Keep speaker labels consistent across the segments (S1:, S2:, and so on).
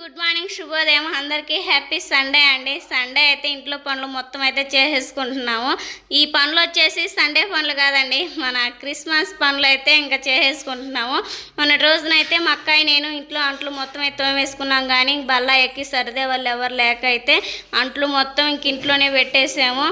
S1: Good morning శుభోదయం. అందరికీ happy Sunday అండి. సండే అయితే ఇంట్లో పనులు మొత్తం అయితే చేసేసుకుంటున్నాము. ఈ పనులు వచ్చేసి సండే పనులు కాదండి. మన క్రిస్మస్ పనులు అయితే ఇంకా చేసేసుకుంటున్నాము. మన రోజునైతే మా అక్కాయి నేను ఇంట్లో అంట్లు మొత్తం అయితే తోమేసుకున్నాం కానీ బల్ల ఎక్కి సర్దే వాళ్ళు ఎవరు లేక అయితే అంట్లు మొత్తం ఇంక ఇంట్లోనే పెట్టేసాము.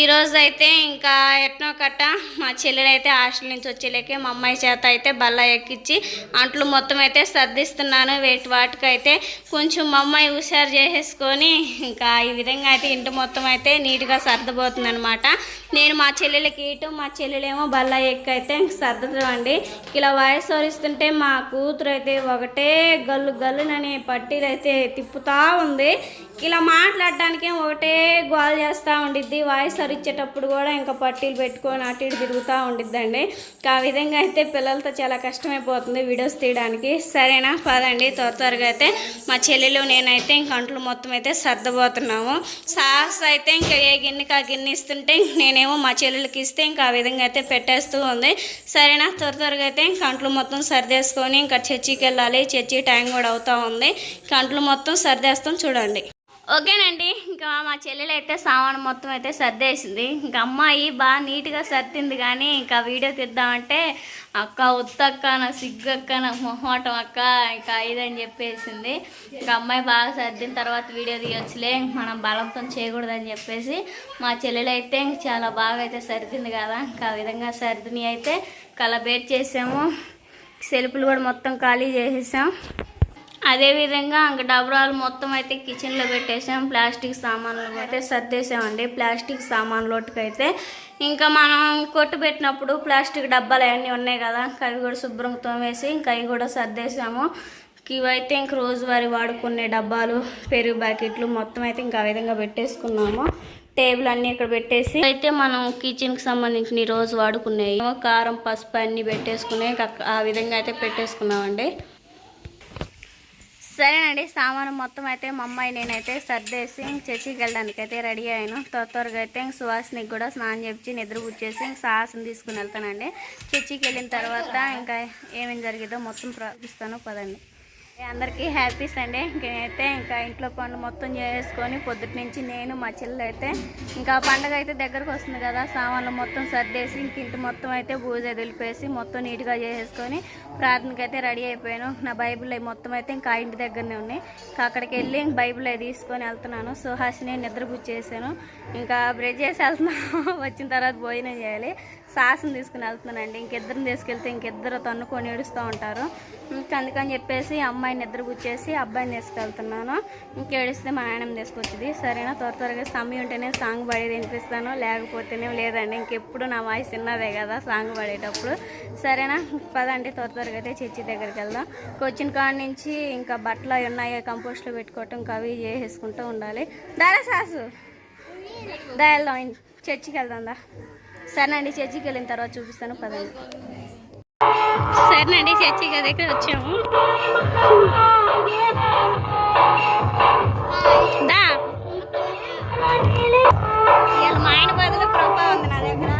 S1: ఈ రోజు అయితే ఇంకా ఎట్నో కట్ట మా చెల్లెలు అయితే హాస్టల్ నుంచి వచ్చేలేకే మా అమ్మాయి చేత అయితే బల్ల ఎక్కించి అంట్లు మొత్తం అయితే సర్దిస్తున్నాను. వేటి వాటికైతే కొంచెం మా అమ్మాయి హుషారు చేసేసుకొని ఇంకా ఈ విధంగా అయితే ఇంటి మొత్తం అయితే నీట్గా సర్దబోతుంది అనమాట నేను మా చెల్లెలకి ఇటు మా చెల్లెలేమో బల్ల ఎక్కైతే అయితే ఇంక సర్దుతామండి ఇలా వాయిస్ వరిస్తుంటే మా కూతురు అయితే ఒకటే గల్లు గల్లునని పట్టీలు అయితే తిప్పుతూ ఉంది. ఇలా మాట్లాడడానికి ఒకటే గోల్ చేస్తూ ఉండిద్ది. వాయిస్ ఇచ్చేటప్పుడు కూడా ఇంకా పట్టీలు పెట్టుకొని అటు ఇటు తిరుగుతూ ఉండిద్దండి. ఆ విధంగా అయితే పిల్లలతో చాలా కష్టమైపోతుంది వీడియోస్ తీయడానికి. సరేనా? పదండి. త్వర త్వరగా అయితే మా చెల్లెలు నేనైతే ఇంక అంట్లు మొత్తం అయితే సర్దబోతున్నాము. సాస్ అయితే ఇంకా ఏ గిన్నెకి ఆ గిన్నె ఇస్తుంటే ఇంక నేనేమో మా చెల్లెలకి ఇస్తే ఇంకా ఆ విధంగా అయితే పెట్టేస్తూ ఉంది. సరేనా? త్వర త్వరగా అయితే ఇంక అంట్లు మొత్తం సర్దేసుకొని ఇంకా చర్చికి వెళ్ళాలి. చర్చి టైం కూడా అవుతూ ఉంది. ఇంక అంట్లు మొత్తం సర్దేస్తాం చూడండి. ఓకేనండి ఇంకా మా చెల్లెలు అయితే సామాను మొత్తం అయితే సర్దేసింది. ఇంకా అమ్మాయి బాగా నీట్గా సర్దింది కానీ ఇంకా వీడియో తీద్దామంటే అక్క ఉత్తక్క నా సిగ్గు అక్క నా మొహమాటం అక్క ఇంకా ఇదని చెప్పేసింది. ఇంకా అమ్మాయి బాగా సర్దిన తర్వాత వీడియో తీయొచ్చులే మనం బలంతో చేయకూడదని చెప్పేసి మా చెల్లెలు అయితే ఇంక చాలా బాగా అయితే సర్దింది కదా. ఇంకా ఆ విధంగా సర్దిని అయితే కలబేట్ చేసాము. సెల్ఫ్లు కూడా మొత్తం ఖాళీ చేసేసాం. అదేవిధంగా ఇంకా డబ్రాలు మొత్తం అయితే కిచెన్లో పెట్టేసాం. ప్లాస్టిక్ సామాన్లు అయితే సర్దేసామండి. ప్లాస్టిక్ సామాన్లోటికైతే ఇంకా మనం కొట్టు పెట్టినప్పుడు ప్లాస్టిక్ డబ్బాలు అవన్నీ ఉన్నాయి కదా అవి కూడా శుభ్రంగా తోమేసి ఇంకా అవి కూడా సర్దేసాము. ఇవైతే ఇంక రోజువారీ వాడుకునే డబ్బాలు పెరుగు ప్యాకెట్లు మొత్తం అయితే ఇంకా ఆ విధంగా పెట్టేసుకున్నాము. టేబుల్ అన్నీ ఇక్కడ పెట్టేసి అయితే మనం కిచెన్కి సంబంధించిన రోజు వాడుకునేవి. కారం పసుపు అన్నీ పెట్టేసుకునే ఆ విధంగా అయితే పెట్టేసుకున్నామండి. సరేనండి సామాను మొత్తం అయితే మా అమ్మాయి నేనైతే సర్దేసి చర్చికి వెళ్ళడానికి అయితే రెడీ అయ్యాను. త్వర త్వరగా అయితే ఇంక కూడా స్నానం చేపించి నిద్ర కూర్చేసి సాహసం తీసుకుని వెళ్తానండి. చర్చికి వెళ్ళిన తర్వాత ఇంకా ఏమేమి జరిగిందో మొత్తం ప్రార్థిస్తాను. పదండి. అందరికీ హ్యాపీ సండే. ఇంకైతే ఇంకా ఇంట్లో పనులు మొత్తం చేసుకొని పొద్దుటి నుంచి నేను మా చెల్లెలు అయితే ఇంకా పండగ అయితే దగ్గరకు వస్తుంది కదా సామాన్లు మొత్తం సర్దేసి ఇంక ఇంటి మొత్తం అయితే బూజ తెలిపేసి మొత్తం నీట్గా చేసేసుకొని ప్రార్థనకి అయితే రెడీ అయిపోయాను. నా బైబిల్ మొత్తం అయితే ఇంకా ఇంటి దగ్గరనే ఉన్నాయి. ఇంకా అక్కడికి వెళ్ళి ఇంక బైబిల్ అవి తీసుకొని వెళ్తున్నాను. సుహాసిని నిద్ర చేశాను ఇంకా బ్రెడ్ చేసి వెళ్తున్నాను. వచ్చిన తర్వాత భోజనం చేయాలి. సాసును తీసుకుని వెళ్తున్నానండి. ఇంకిద్దరిని తీసుకెళ్తే ఇంకిద్దరు తన్నుకొని ఏడుస్తూ ఉంటారు. ఇంకా అందుకని చెప్పేసి అమ్మాయిని నిద్ర గుచ్చేసి అబ్బాయిని తీసుకెళ్తున్నాను. ఇంకేడిస్తే మా నాయనమ్మ తీసుకొచ్చింది. సరేనా త్వర త్వరగా సమయం ఉంటేనే సాంగ్ పడేది వినిపిస్తాను. లేకపోతేనే లేదండి ఇంకెప్పుడు నా వాయిస్ చిన్నదే కదా సాంగ్ పడేటప్పుడు. సరేనా పదండి త్వర త్వరగా అయితే చర్చి దగ్గరికి వెళ్దాం. వచ్చిన కాడ నుంచి ఇంకా బట్టలు అవి ఉన్నాయి కంపోస్ట్లో పెట్టుకోవటం ఇంకా అవి చేసేసుకుంటూ ఉండాలి. దారా సాసు. దా వెళ్దాం చర్చికి వెళ్దాం దా. సరేనండి చర్చికి వెళ్ళిన తర్వాత చూపిస్తాను పదండి. సరేనండి చర్చికి దగ్గర వచ్చాము. దా. ఇవాళ మా ఆయన బదులు కృప ఉంది నా దగ్గర.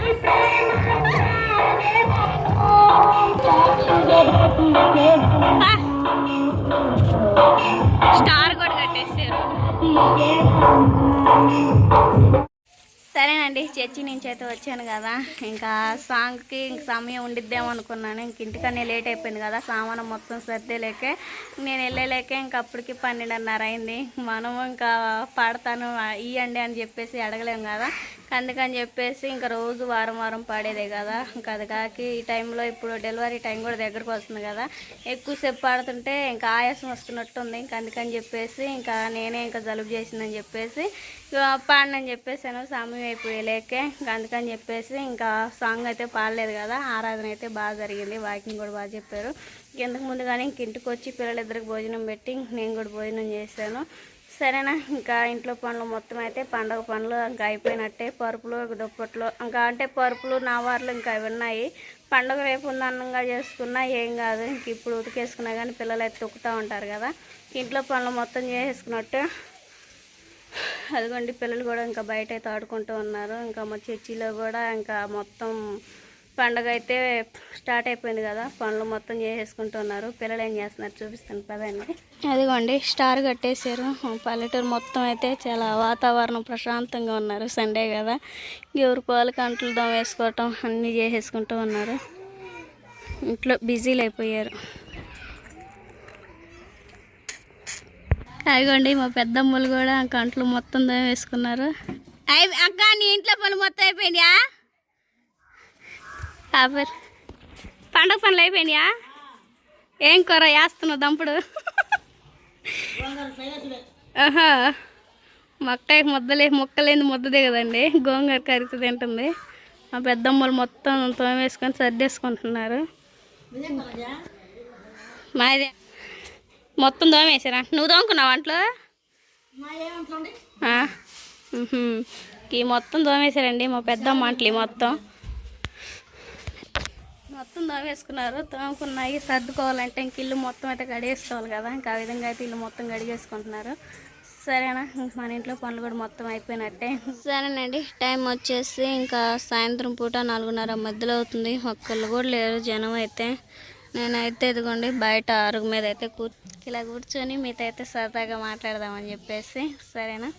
S1: స్టార్ కూడా కట్టేసారు సరేనండి చర్చి నుంచి అయితే వచ్చాను కదా. ఇంకా సాంగ్కి ఇంక సమయం ఉండిద్దేమో అనుకున్నాను. ఇంక ఇంటికనే లేట్ అయిపోయింది కదా సామాను మొత్తం సర్దేలేకే. నేను వెళ్ళలేకే ఇంక అప్పటికి పన్నెండున్నర అయింది. మనం ఇంకా పాడతాను ఇవ్వండి అని చెప్పేసి అడగలేము కదా. అందుకని చెప్పేసి ఇంకా రోజు వారం వారం పాడేదే కదా. ఇంకా అది కాకి ఈ టైంలో ఇప్పుడు డెలివరీ టైం కూడా దగ్గరకు వస్తుంది కదా. ఎక్కువసేపు పాడుతుంటే ఇంకా ఆయాసం వస్తున్నట్టుంది ఇంకా అందుకని చెప్పేసి ఇంకా నేనే ఇంకా జలుబు చేసిందని చెప్పేసి ఇక పాడనని చెప్పేసాను. సమయం అయిపోయలేకే ఇంకా అందుకని చెప్పేసి ఇంకా సాంగ్ అయితే పాడలేదు కదా. ఆరాధన అయితే బాగా జరిగింది. వాకింగ్ కూడా బాగా చెప్పారు. ఇంకెందుకు ముందుగానే ఇంక ఇంటికి వచ్చి పిల్లలిద్దరికి భోజనం పెట్టి నేను కూడా భోజనం చేశాను. సరేనా? ఇంకా ఇంట్లో పనులు మొత్తం అయితే పండగ పనులు ఇంకా అయిపోయినట్టే. పరుపులు దుప్పట్లు ఇంకా అంటే పరుపులు నావార్లు ఇంకా అవి ఉన్నాయి. పండగ రేపు ఉందన్నంగా చేసుకున్నా ఏం కాదు. ఇంక ఇప్పుడు ఉతికేసుకున్నా కానీ పిల్లలు అయితే తొక్కుతూ ఉంటారు కదా. ఇంట్లో పనులు మొత్తం చేసుకున్నట్టు అదిగోండి పిల్లలు కూడా ఇంకా బయట అయితే ఆడుకుంటూ ఉన్నారు. ఇంకా మా చర్చిలో కూడా ఇంకా మొత్తం పండగ అయితే స్టార్ట్ అయిపోయింది కదా. పనులు మొత్తం చేసేసుకుంటున్నారు. పిల్లలు ఏం చేస్తున్నారు చూపిస్తాను పదండి. అదిగోండి స్టార్ కట్టేశారు. పల్లెటూరు మొత్తం అయితే చాలా వాతావరణం ప్రశాంతంగా ఉన్నారు. సండే కదా. ఎవరి పాలు కంట్లు దమ్ వేసుకోవటం అన్నీ చేసేసుకుంటూ ఉన్నారు. ఇంట్లో బిజీలు అయిపోయారు. అదిగోండి మా పెద్దమ్మలు కూడా కంట్లు మొత్తం దమ్ వేసుకున్నారు అయి అక్క నీ ఇంట్లో పనులు మొత్తం అయిపోయినాయా కాపర్ పండగ పనులు అయిపోయినాయా? ఏం కూర వేస్తున్నావు దంపుడు? ఆహా. మొక్క ముద్దలే మొక్కలేని ముద్దదే కదండి. గోంగూర కరిగి తింటుంది. మా పెద్దమ్మలు మొత్తం తోమేసుకొని సర్దేసుకుంటున్నారు. మాది. మొత్తం దోమేసారా నువ్వు దోముకున్నావు అంట్లో. ఈ మొత్తం దోమేశారండి మా పెద్దమ్మ అంట్లు మొత్తం. మొత్తం దోమేసుకున్నారు తోముకున్నాయి సర్దుకోవాలంటే ఇంక ఇల్లు మొత్తం అయితే గడిగేసుకోవాలి కదా. ఇంకా ఆ విధంగా అయితే ఇల్లు మొత్తం గడిగేసుకుంటున్నారు సరేనా? మన ఇంట్లో పనులు కూడా మొత్తం అయిపోయినట్టే. సరేనండి. టైం వచ్చేసి ఇంకా సాయంత్రం పూట నాలుగున్నర మధ్యలో అవుతుంది. ఒక్కళ్ళు కూడా లేరు జనం అయితే. నేనైతే ఇదిగోండి బయట అరుగు మీద అయితే కూ ఇలా కూర్చొని మీతో అయితే సరదాగా మాట్లాడదామని చెప్పేసి. సరేనా?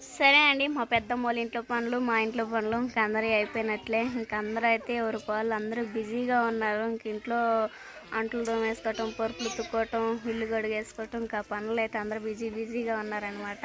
S1: సరే అండి మా పెద్దమ్మ వాళ్ళ ఇంట్లో పనులు మా ఇంట్లో పనులు ఇంకా అందరూ అయిపోయినట్లే. ఇంక అందరూ అయితే ఎవరు వాళ్ళు అందరూ బిజీగా ఉన్నారు. ఇంక ఇంట్లో అంట్లు దోమేసుకోవటం పరుపులు తుక్కోవటం ఇల్లు గడిగేసుకోవటం ఇంకా పనులు అయితే అందరూ బిజీ బిజీగా ఉన్నారనమాట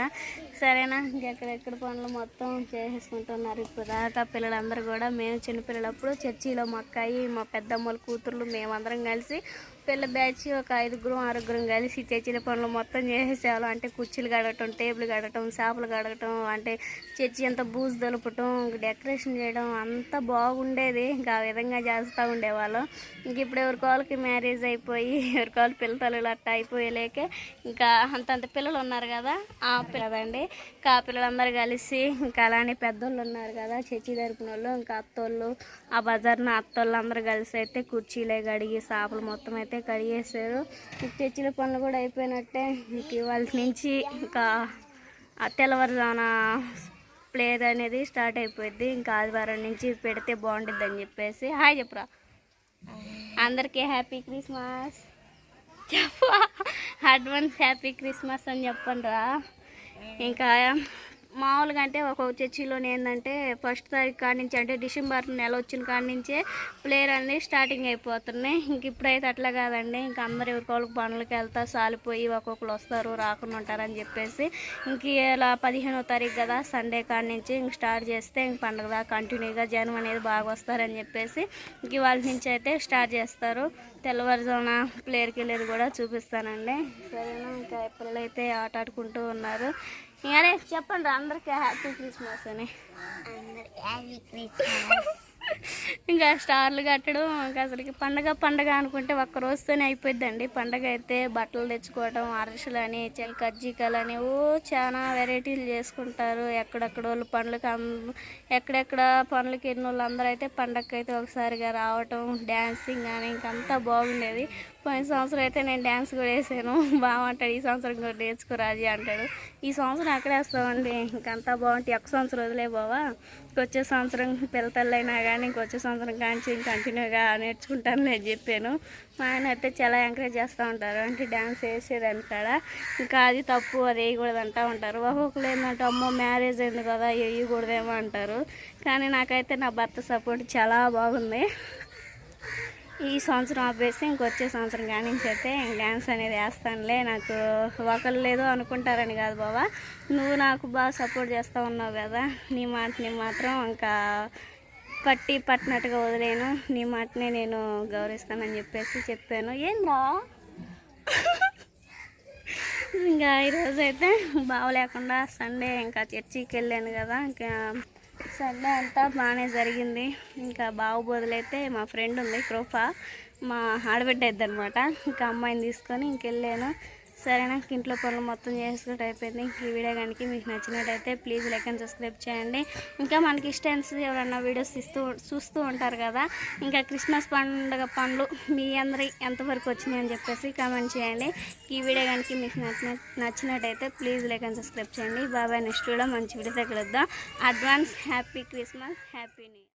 S1: సరేనా ఇంకెక్కడెక్కడ పనులు మొత్తం చేసేసుకుంటున్నారు ఇప్పుడు దాకా పిల్లలందరూ కూడా. మేము చిన్నపిల్లలప్పుడు చర్చిలో మా అక్కాయి మా పెద్దమ్మల కూతుర్లు మేమందరం కలిసి పిల్ల బ్యాచ్ ఒక ఐదుగురం ఆరుగురం కలిసి చర్చిల పనులు మొత్తం చేసేసేవాళ్ళం. అంటే కుర్చీలు కడగటం టేబుల్ కడగటం చేపలు కడగటం అంటే చర్చి అంతా బూజు దొలపటం డెకరేషన్ చేయడం అంతా బాగుండేది. ఇంకా ఆ విధంగా చేస్తూ ఉండేవాళ్ళం. ఇంక ఇప్పుడు ఎవరికోళ్ళకి మ్యారేజ్ అయిపోయి ఎవరికోళ్ళు పిల్లతలు పిల్లలు అట్ట అయిపోయలేక ఇంకా అంతంత పిల్లలు ఉన్నారు కదా ఆ పిల్లదండి ఇంకా ఆ పిల్లలందరూ కలిసి ఇంకా అలానే పెద్దోళ్ళు ఉన్నారు కదా చర్చి తరపున వాళ్ళు ఇంకా అత్తోళ్ళు ఆ బజార్న అత్తోళ్ళు అందరూ కలిసి అయితే కుర్చీలే కడిగి చేపలు మొత్తం అయితే కడిగేసారు ఇంక తెచ్చిన పనులు కూడా అయిపోయినట్టే. ఇంక ఇవాళ నుంచి ఇంకా ఆ తెల్లవారుజామున ప్లేయర్ అనేది స్టార్ట్ అయిపోయింది ఇంకా ఆదివారం నుంచి పెడితే బాగుంటుంది అని చెప్పేసి. హాయ్ చెప్పురా. అందరికీ హ్యాపీ క్రిస్మస్. చెప్ప. అడ్వాన్స్ హ్యాపీ క్రిస్మస్ అని చెప్పండి రా ఇంకా మామూలుగా అంటే ఒక చర్చిలోనే ఏంటంటే ఫస్ట్ తారీఖు కాడి నుంచి అంటే డిసెంబర్ నెల వచ్చిన కాడి నుంచే ప్లేయర్ అన్నీ స్టార్టింగ్ అయిపోతున్నాయి. ఇంక ఇప్పుడైతే అట్లా కాదండి. ఇంకా అందరు ఎవరికోళ్ళకి పనులకి వెళ్తా సాలిపోయి ఒక్కొక్కరు వస్తారు రాకుండా ఉంటారని చెప్పేసి ఇంక ఇలా పదిహేనో తారీఖు కదా సండే కాడి నుంచి ఇంక స్టార్ట్ చేస్తే ఇంక పండుగ కంటిన్యూగా జనం అనేది బాగా వస్తారని చెప్పేసి ఇంక వాళ్ళ నుంచి అయితే స్టార్ట్ చేస్తారు. తెల్లవారుజామున ప్లేయర్కి వెళ్ళేది కూడా చూపిస్తానండి. సరేనా? ఇంకా పిల్లలు అయితే ఆట ఆడుకుంటూ ఉన్నారు. ఇంకా చెప్పండి అందరికీ హ్యాపీ క్రిస్మస్ అని. ఇంకా స్టార్లు కట్టడం ఇంకా అసలుకి పండగ పండగ అనుకుంటే ఒక్క రోజుతోనే అయిపోద్దండి పండగ అయితే బట్టలు తెచ్చుకోవడం అరసలు అని ఓ చాలా వెరైటీలు చేసుకుంటారు. ఎక్కడెక్కడ వాళ్ళు పండ్లకి ఎక్కడెక్కడ పనులకి ఎన్నోళ్ళు అందరూ అయితే పండగకి అయితే ఒకసారిగా రావటం డ్యాన్సింగ్ అని ఇంకంతా బాగుండేది. పోయిన సంవత్సరం అయితే నేను డ్యాన్స్ కూడా వేసాను. బాగుంటాడు ఈ సంవత్సరం కూడా నేర్చుకోరాజీ అంటాడు. ఈ సంవత్సరం అక్కడే వేస్తామండి ఇంకంతా బాగుంటాయి ఒక సంవత్సరం వదిలే బావా. ఇంకొచ్చే సంవత్సరం పిల్లపిల్లైనా కానీ ఇంకొచ్చే సంవత్సరం కానీ కంటిన్యూగా నేర్చుకుంటాను నేను చెప్పాను. మా ఆయన అయితే చాలా ఎంకరేజ్ చేస్తూ ఉంటారు. అంటే డ్యాన్స్ వేసేది కాడ ఇంకా అది తప్పు అది వేయకూడదు అంటూ ఉంటారు. ఒక్కొక్కరు ఏంటంటే అమ్మో మ్యారేజ్ అయింది కదా వేయకూడదేమో అంటారు. కానీ నాకైతే నా భర్త సపోర్ట్ చాలా బాగుంది. ఈ సంవత్సరం ఆపేసి ఇంకొచ్చే సంవత్సరం కానీ నుంచి అయితే డ్యాన్స్ అనేది వేస్తానులే. నాకు ఒకళ్ళు లేదో అనుకుంటారని కాదు బాబా నువ్వు నాకు బాగా సపోర్ట్ చేస్తూ ఉన్నావు కదా. నీ మాటని మాత్రం ఇంకా పట్టి పట్టినట్టుగా వదిలేను. నీ మాటనే నేను గౌరవిస్తానని చెప్పేసి చెప్పాను. ఏందా ఇంకా ఈరోజైతే బాగలేకుండా సండే ఇంకా చర్చికి వెళ్ళాను కదా. ఇంకా సండే అంతా బాగానే జరిగింది. ఇంకా బావు బదులైతే మా ఫ్రెండ్ ఉంది కృప. మా ఆడబిడ్డ అనమాట ఇంకా అమ్మాయిని తీసుకొని ఇంకెళ్ళాను. సరే నాకు ఇంట్లో పనులు మొత్తం చేసుకుంటూ అయిపోయింది. ఈ వీడియో కనుక మీకు నచ్చినట్టయితే ప్లీజ్ లైక్ అండ్ సబ్స్క్రైబ్ చేయండి. ఇంకా మనకి ఇష్టం ఎవరన్నా వీడియోస్ ఇస్తూ చూస్తూ ఉంటారు కదా ఇంకా క్రిస్మస్ పండుగ పనులు మీ అందరి ఎంతవరకు వచ్చినాయి అని చెప్పేసి కామెంట్ చేయండి. ఈ వీడియో కనుక మీకు నచ్చిన నచ్చినట్టయితే ప్లీజ్ లైక్ అండ్ సబ్స్క్రైబ్ చేయండి. బాబాయ్ నెక్స్ట్ వీడియో మంచి వీడియో కలుద్దాం advance happy Christmas happy new